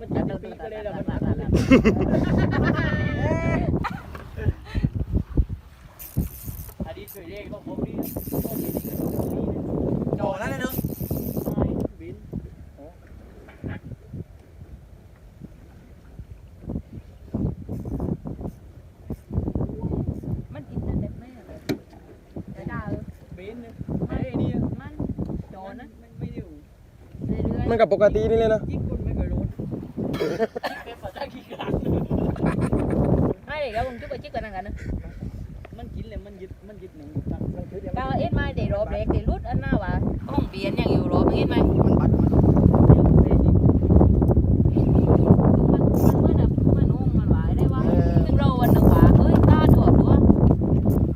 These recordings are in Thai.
มันจัดปีก็เลยแล้วมันอดีตเคยเรียกก็ผมนี่โจแล้วนะเนาะบินมันกินแต่เด็กแม่เลยจะด่าเลยบินไอ้นี่มันโจรนะไม่อยู่เรื่อยมันกับปกตินี่เลยนะยิ่ง ให้เด็กแล้วมึงจุ๊บไปจิ๊กกันนั่งกันนะมันกินเลยมันยึดมันยึดหนึ่งตั้งก้าวเอ็ดมาเดี๋ยวรอเบรกเดี๋ยวรุดอันหน้าว่ะห้องเบียนยังอยู่รอเอ็ดไหมมันบัดมันมันมันเมื่อน่ะมันห้องมันหวได้ว่าซึ่งเราวันหนึ่งว่าเฮ้ยตาถั่วตัว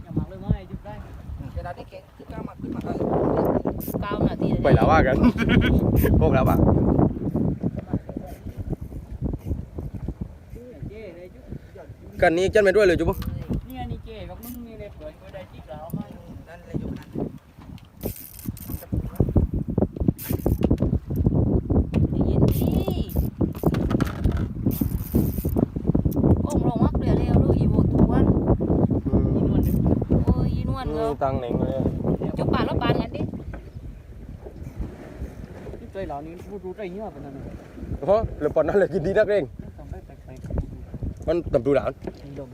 อย่ามาเลยไม่ยึดได้เวลาที่เก่งคือกล้ามาขึ้นมากันเก้านาไปแล้วว่ากันพวกเราอะ เจ้เลยจุ๊ กันนี้จันไปด้วยเลยจุ๊บเนี่ยนี่เจ้กับมึงนี่เลยเปิดเปิดได้จิ๊กแล้วมานั่นเลยอยู่นั่นเย็นดีโอ้งลงมักเปลี่ยนเร็วลูกอีโวทุกวันอีนวลโอ้ยยีนวลเงตังหน่งเลยจุ๊บปานแล้วปานกันดิที่เคยหล่านี้พูดรู้ได้เยอะเป็นอะไรโอ้แล้วปอนนั้นเลยกินดีนักเร่ง มันตำตูหลานๆดม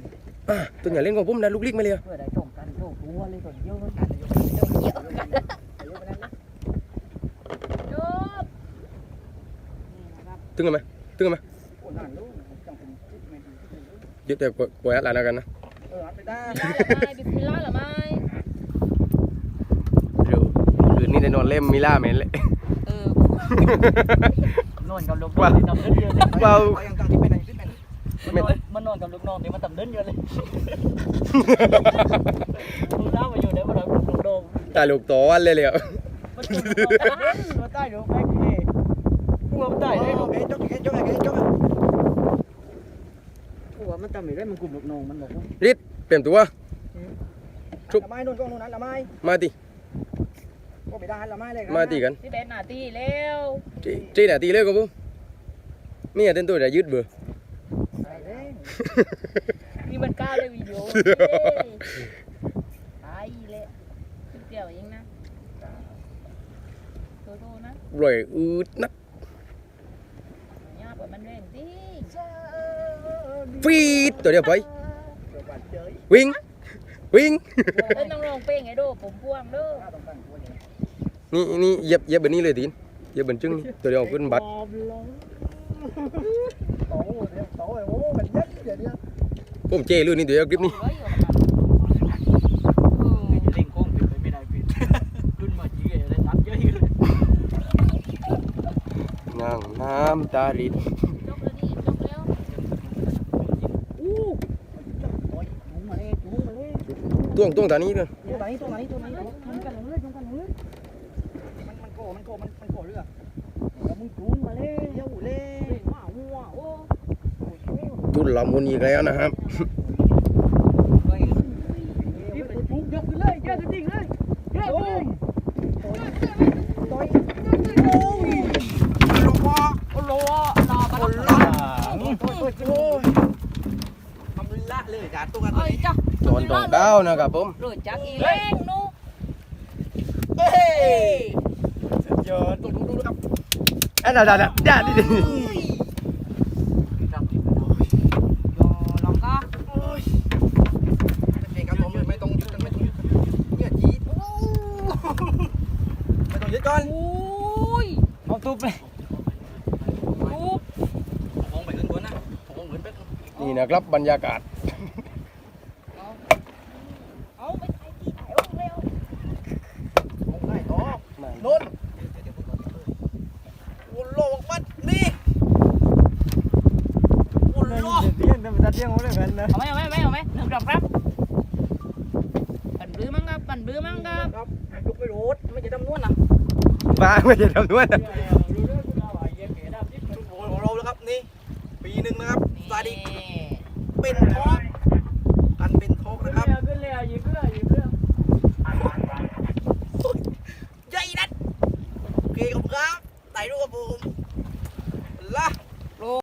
อะตัวอย่าเล่นของผมนะลูกลิกไม่เลยเพื่อได้ชมกันโชคตัวเลยก่อนเยอะกันเยอะกันจุ๊บตึงกันไหมตึงกันไหมโอ้นั่นลูกจังเป็นจิ๊กแม่ยึดแต่ปล่อยอะไรกันนะเออไปได้บิสมิลลาห์ละไม้บิสมิลลาห์ละไม้เดี๋ยวคืนนี้ได้นอนเล่มมิล่าเหม็นเลยเออนอนกับลูกน้องที่ทำเดินเยอะเลยเบา มันนอนมันนอนกับลูกน้องที่มันทำเดินเยอะเลยมึงน้ามาอยู่ได้มาแล้วลูกน้องตายลูกโตวันเลยเลยอะมันอยู่มาใต้ดูแม่กี้กูมาใต้ได้โอเคจกเก่งจกเก่งจกกูว่ามันทำไม่ได้มันกลุ่มลูกน้องมันบอกว่าริดเปลี่ยนตัวละไม้นู่นก็นู่นนั้นละไม้มาติก็ไปได้ละไม้เลยมาติกันที่เป็นหน้าที่แล้วจีจีน่ะตีเลยกับผมมีอะไรเต้นตัวจะยืดเบื่อไปเด้ นี่มันก้าวเลยวิดีโอตายเลยเดี๋ยวเองนะโทษนะรอยอืดนักยากกว่ามันเร่งสิฟีดตัวเดียวไปเดี๋ยวบัดเจยวิ่งวิ่งเอ้ยต้องลองเป้งไอ้โดผมพ่วงเด้อถ้าต้องการตัวนี้นี่นี่เหย็บเหย็บแบบนี้เลยทีนเหย็บเป็นจึงนี่ตัวเดียวขึ้นบัตรโตเดี๋ยวโตโอ้มันยัดเดี๋ยวเดี๋ยวผมเจลื่นนี่ตัวเดียวคลิปนี้เฮ้ยอยู่ข้างหลังเออจะเล่นโค้งปิดไปไม่ได้ปิดขึ้นมาจีอะไรตัดเยอะอยู่เลยนางน้ำตาลิดจบแล้วนี่จบแล้วอู้ตัวจุ้งมาเลยจุ้งมาเลยต้วงต้วงตานี้เลยตัวไหนตัวไหนตัวไหนจุ้งกันเลยจุ้งกันเลยมันมันโกมันโกมันมันโกเรือแล้วมึงจุ้งมาเลยเดี๋ยวเลยว้าวว้าวโอ้ ทุน ละมุนอีกแล้วนะครับที่ไปทุบยกขึ้นเลยเยอะจริงเลยเยอะเลยตัวโอ้ยลงคอโอ้โหรอปะโอ้ล่ะละโอ้ยโอ้ยโอ้ยทำละเลยจ้าตัวกันเอ้ยจ้ะตอนตองเก้านะครับผมรู้จักอีเล้งนู้เฮ้ยสุดยอดดูดูดูครับอะได้ได้ได้ได้ดิงก็ โอ้ยเป็นเพลงครับผมไม่ต้องยึดกันไม่ต้องยึดกันเนี่ยจีดไม่ต้องยึดก่อน อุ้ ยเอาทุบเลยปุ๊บมองไปขึ้นบนนะมองเหมือนเป็นนี่นะครับบรรยากาศ เอาไปไอ้ที่ไหนวะเร็วมองได้ต่อนุ่นโอ้โหมันนี่โอ้โหเตี้ยนเป็นตัดเตี้ยงเขาเลยกันนะเอาไหมเอาไหมเอาไหมเอาไหมหนึ่งดอกครับปั่นบื้อมั้งครับปั่นบื้อมั้งครับครับยกไปโรดไม่จะดำนวลนะ มาไม่ใช่ทำด้วยนะรู้เรื่องคุณเอาไอ้เยี่ยเก๋ดของเราแล้วครับนี่ปีหนึ่งนะครับซาดิคเป็นท็อกกันเป็นท็อกนะครับ